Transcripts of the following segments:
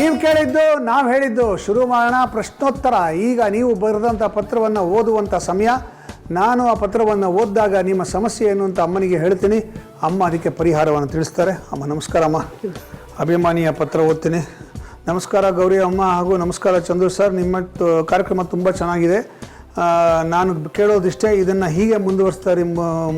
ನೀವು ಕೇಳಿದ್ದು, ನಾವು ಹೇಳಿದ್ದು ಶುರು ಮಾಡೋಣ. ಪ್ರಶ್ನೋತ್ತರ. ಈಗ ನೀವು ಬರೆದಂಥ ಪತ್ರವನ್ನು ಓದುವಂಥ ಸಮಯ. ನಾನು ಆ ಪತ್ರವನ್ನು ಓದಿದಾಗ ನಿಮ್ಮ ಸಮಸ್ಯೆ ಏನು ಅಂತ ಅಮ್ಮನಿಗೆ ಹೇಳ್ತೀನಿ. ಅಮ್ಮ ಅದಕ್ಕೆ ಪರಿಹಾರವನ್ನು ತಿಳಿಸ್ತಾರೆ. ಅಮ್ಮ, ನಮಸ್ಕಾರ ಅಮ್ಮ. ಅಭಿಮಾನಿಯ ಪತ್ರ ಓದ್ತೀನಿ. ನಮಸ್ಕಾರ ಗೌರಿ ಅಮ್ಮ ಹಾಗೂ ನಮಸ್ಕಾರ ಚಂದ್ರು ಸರ್. ನಿಮ್ಮ ಕಾರ್ಯಕ್ರಮ ತುಂಬ ಚೆನ್ನಾಗಿದೆ. ನಾನು ಕೇಳೋದಿಷ್ಟೇ ಇದನ್ನು ಹೀಗೆ ಮುಂದುವರಿಸ್ತಾರೆ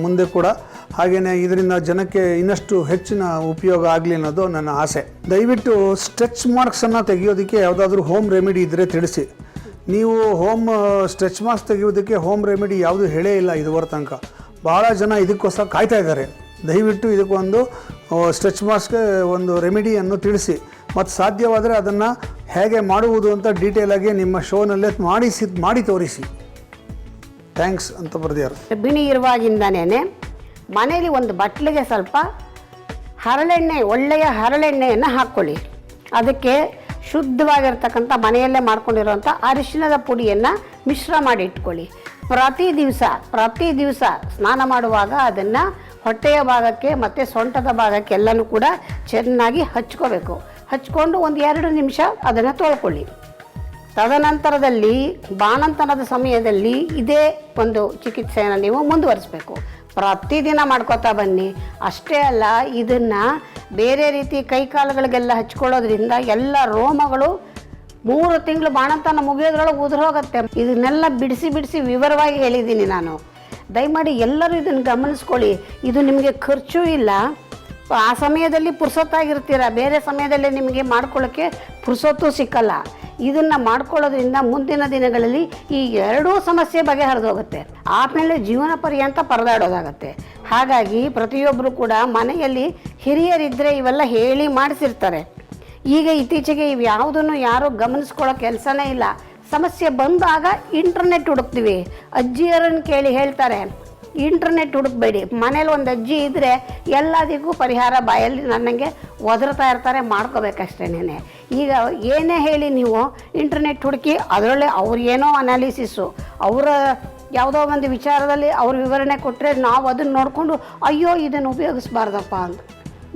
ಮುಂದೆ ಕೂಡ. ಹಾಗೆಯೇ ಇದರಿಂದ ಜನಕ್ಕೆ ಇನ್ನಷ್ಟು ಹೆಚ್ಚಿನ ಉಪಯೋಗ ಆಗಲಿ ಅನ್ನೋದು ನನ್ನ ಆಸೆ. ದಯವಿಟ್ಟು ಸ್ಟ್ರೆಚ್ ಮಾರ್ಕ್ಸನ್ನು ತೆಗೆಯೋದಕ್ಕೆ ಯಾವುದಾದ್ರೂ ಹೋಮ್ ರೆಮಿಡಿ ಇದ್ದರೆ ತಿಳಿಸಿ. ನೀವು ಹೋಮ್ ಸ್ಟ್ರೆಚ್ ಮಾರ್ಕ್ಸ್ ತೆಗೆಯೋದಕ್ಕೆ ಹೋಮ್ ರೆಮಿಡಿ ಯಾವುದು ಹೇಳೇ ಇಲ್ಲ ಇದುವರೆ ತನಕ ಭಾಳ ಜನ ಇದಕ್ಕೋಸ್ಕರ ಕಾಯ್ತಾ ಇದ್ದಾರೆ. ದಯವಿಟ್ಟು ಇದಕ್ಕೊಂದು ಸ್ಟ್ರೆಚ್ ಮಾಸ್ಕ್ ಒಂದು ರೆಮಿಡಿಯನ್ನು ತಿಳಿಸಿ. ಮತ್ತು ಸಾಧ್ಯವಾದರೆ ಅದನ್ನು ಹೇಗೆ ಮಾಡುವುದು ಅಂತ ಡೀಟೇಲಾಗಿ ನಿಮ್ಮ ಶೋನಲ್ಲೇ ಮಾಡಿಸಿ, ಮಾಡಿ ತೋರಿಸಿ. ಥ್ಯಾಂಕ್ಸ್ ಅಂತ ಬರೆದಿದ್ದಾರೆ. ಗರ್ಭಿಣಿ ಇರುವಾಗಿಂದನೇ ಮನೆಯಲ್ಲಿ ಒಂದು ಬಟ್ಲಿಗೆ ಸ್ವಲ್ಪ ಹರಳೆಣ್ಣೆ, ಒಳ್ಳೆಯ ಹರಳೆಣ್ಣೆಯನ್ನು ಹಾಕ್ಕೊಳ್ಳಿ. ಅದಕ್ಕೆ ಶುದ್ಧವಾಗಿರ್ತಕ್ಕಂಥ ಮನೆಯಲ್ಲೇ ಮಾಡ್ಕೊಂಡಿರುವಂಥ ಅರಿಶಿಣದ ಪುಡಿಯನ್ನು ಮಿಶ್ರ ಮಾಡಿ ಇಟ್ಕೊಳ್ಳಿ. ಪ್ರತಿ ದಿವಸ ಪ್ರತಿ ದಿವಸ ಸ್ನಾನ ಮಾಡುವಾಗ ಅದನ್ನು ಹೊಟ್ಟೆಯ ಭಾಗಕ್ಕೆ ಮತ್ತು ಸೊಂಟದ ಭಾಗಕ್ಕೆ ಎಲ್ಲನೂ ಕೂಡ ಚೆನ್ನಾಗಿ ಹಚ್ಕೋಬೇಕು. ಹಚ್ಕೊಂಡು ಒಂದು ಎರಡು ನಿಮಿಷ ಅದನ್ನು ತೊಳ್ಕೊಳ್ಳಿ. ತದನಂತರದಲ್ಲಿ ಬಾಣಂತನದ ಸಮಯದಲ್ಲಿ ಇದೇ ಒಂದು ಚಿಕಿತ್ಸೆಯನ್ನು ನೀವು ಮುಂದುವರಿಸಬೇಕು. ಪ್ರತಿದಿನ ಮಾಡ್ಕೋತಾ ಬನ್ನಿ. ಅಷ್ಟೇ ಅಲ್ಲ, ಇದನ್ನು ಬೇರೆ ರೀತಿ ಕೈಕಾಲುಗಳಿಗೆಲ್ಲ ಹಚ್ಕೊಳ್ಳೋದ್ರಿಂದ ಎಲ್ಲ ರೋಮಗಳು ಮೂರು ತಿಂಗಳು ಬಾಣಂತನ ಮುಗಿಯೋದ್ರೊಳಗೆ ಹೋಗುತ್ತೆ ಇದನ್ನೆಲ್ಲ ಬಿಡಿಸಿ ಬಿಡಿಸಿ ವಿವರವಾಗಿ ಹೇಳಿದ್ದೀನಿ ನಾನು. ದಯಮಾಡಿ ಎಲ್ಲರೂ ಇದನ್ನು ಗಮನಿಸ್ಕೊಳ್ಳಿ. ಇದು ನಿಮಗೆ ಖರ್ಚು ಇಲ್ಲ. ಆ ಸಮಯದಲ್ಲಿ ಪುರ್ಸೊತ್ತಾಗಿರ್ತೀರ? ಬೇರೆ ಸಮಯದಲ್ಲಿ ನಿಮಗೆ ಮಾಡ್ಕೊಳ್ಳೋಕ್ಕೆ ಪುರ್ಸೊತ್ತು ಸಿಕ್ಕಲ್ಲ. ಇದನ್ನು ಮಾಡ್ಕೊಳ್ಳೋದ್ರಿಂದ ಮುಂದಿನ ದಿನಗಳಲ್ಲಿ ಈ ಎರಡೂ ಸಮಸ್ಯೆ ಬಗೆಹರಿದೋಗುತ್ತೆ. ಆಮೇಲೆ ಜೀವನ ಪರ್ಯಂತ ಪರದಾಡೋದಾಗತ್ತೆ. ಹಾಗಾಗಿ ಪ್ರತಿಯೊಬ್ಬರು ಕೂಡ ಮನೆಯಲ್ಲಿ ಹಿರಿಯರಿದ್ದರೆ ಇವೆಲ್ಲ ಹೇಳಿ ಮಾಡಿಸಿರ್ತಾರೆ. ಈಗ ಇತ್ತೀಚೆಗೆ ಇವು ಯಾವುದನ್ನು ಯಾರೂ ಗಮನಿಸ್ಕೊಳ್ಳೋ ಕೆಲಸನೇ ಇಲ್ಲ. ಸಮಸ್ಯೆ ಬಂದಾಗ ಇಂಟರ್ನೆಟ್ ಹುಡುಕ್ತೀವಿ. ಅಜ್ಜಿಯರನ್ನು ಕೇಳಿ ಹೇಳ್ತಾರೆ ಇಂಟರ್ನೆಟ್ ಹುಡುಕ್ಬೇಡಿ. ಮನೇಲಿ ಒಂದು ಅಜ್ಜಿ ಇದ್ದರೆ ಎಲ್ಲದಕ್ಕೂ ಪರಿಹಾರ ಬಾಯಲ್ಲಿ ನನಗೆ ಒದರ್ತಾ ಇರ್ತಾರೆ ಮಾಡ್ಕೋಬೇಕಷ್ಟೇನೆ ಈಗ ಏನೇ ಹೇಳಿ ನೀವು ಇಂಟರ್ನೆಟ್ ಹುಡುಕಿ, ಅದರಲ್ಲೇ ಏನೋ ಅನಾಲಿಸಿಸು ಅವರ ಯಾವುದೋ ಒಂದು ವಿಚಾರದಲ್ಲಿ ಅವ್ರ ವಿವರಣೆ ಕೊಟ್ಟರೆ ನಾವು ಅದನ್ನು ನೋಡಿಕೊಂಡು, ಅಯ್ಯೋ, ಇದನ್ನು ಉಪಯೋಗಿಸ್ಬಾರ್ದಪ್ಪ ಅಂತ.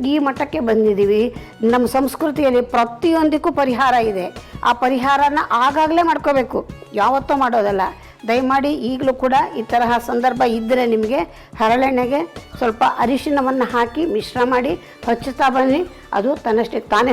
ಈ ಮಟ್ಟಕ್ಕೆ ಬಂದಿದ್ದೀವಿ. ನಮ್ಮ ಸಂಸ್ಕೃತಿಯಲ್ಲಿ ಪ್ರತಿಯೊಂದಕ್ಕೂ ಪರಿಹಾರ ಇದೆ. ಆ ಪರಿಹಾರನ ಆಗಾಗಲೇ ಮಾಡ್ಕೋಬೇಕು. ಯಾವತ್ತೂ ಮಾಡೋದಲ್ಲ. ದಯಮಾಡಿ ಈಗಲೂ ಕೂಡ ಈ ತರಹ ಸಂದರ್ಭ ಇದ್ದರೆ ನಿಮಗೆ ಹರಳೆಣ್ಣೆಗೆ ಸ್ವಲ್ಪ ಅರಿಶಿನವನ್ನು ಹಾಕಿ ಮಿಶ್ರ ಮಾಡಿ ಹಚ್ಚುತ್ತಾ ಬನ್ನಿ. ಅದು ತನ್ನಷ್ಟೇ ತಾನೇ.